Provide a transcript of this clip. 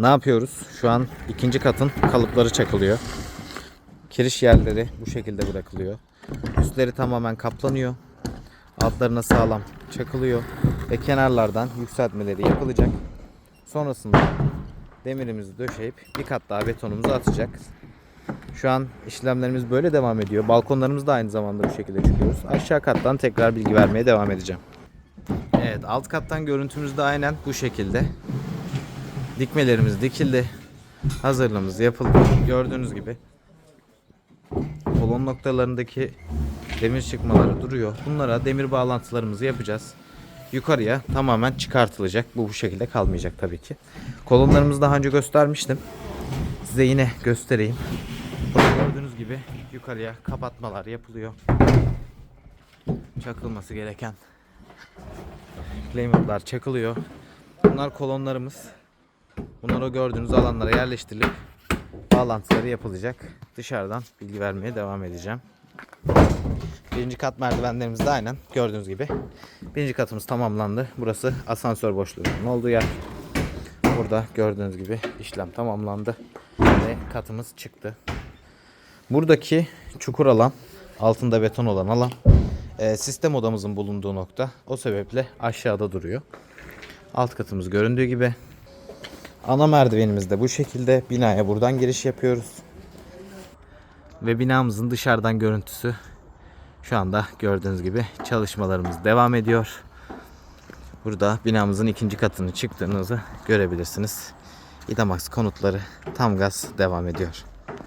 Ne yapıyoruz? Şu an ikinci katın kalıpları çakılıyor. Kiriş yerleri bu şekilde bırakılıyor. Üstleri tamamen kaplanıyor. Altlarına sağlam çakılıyor. Ve kenarlardan yükseltmeleri yapılacak. Sonrasında demirimizi döşeyip bir kat daha betonumuzu atacak. Şu an işlemlerimiz böyle devam ediyor. Balkonlarımız da aynı zamanda bu şekilde çıkıyoruz. Aşağı kattan tekrar bilgi vermeye devam edeceğim. Evet alt kattan görüntümüz de aynen bu şekilde. Dikmelerimiz dikildi. Hazırlığımız yapıldı. Gördüğünüz gibi kolon noktalarındaki demir çıkmaları duruyor. Bunlara demir bağlantılarımızı yapacağız. Yukarıya tamamen çıkartılacak. Bu bu şekilde kalmayacak tabii ki. Kolonlarımızı daha önce göstermiştim. Size yine göstereyim. Gördüğünüz gibi yukarıya kapatmalar yapılıyor. Çakılması gereken Claymor'lar çakılıyor. Bunlar kolonlarımız. Bunlar o gördüğünüz alanlara yerleştirilip bağlantıları yapılacak. Dışarıdan bilgi vermeye devam edeceğim. Birinci kat merdivenlerimiz de aynen gördüğünüz gibi. Birinci katımız tamamlandı. Burası asansör boşluğunun olduğu yer. Burada gördüğünüz gibi işlem tamamlandı. Ve katımız çıktı. Buradaki çukur alan, altında beton olan alan e, sistem odamızın bulunduğu nokta. O sebeple aşağıda duruyor. Alt katımız göründüğü gibi. Ana merdivenimiz de bu şekilde. Binaya buradan giriş yapıyoruz. Ve binamızın dışarıdan görüntüsü şu anda gördüğünüz gibi çalışmalarımız devam ediyor. Burada binamızın ikinci katını çıktığınızı görebilirsiniz. İdamax konutları tam gaz devam ediyor.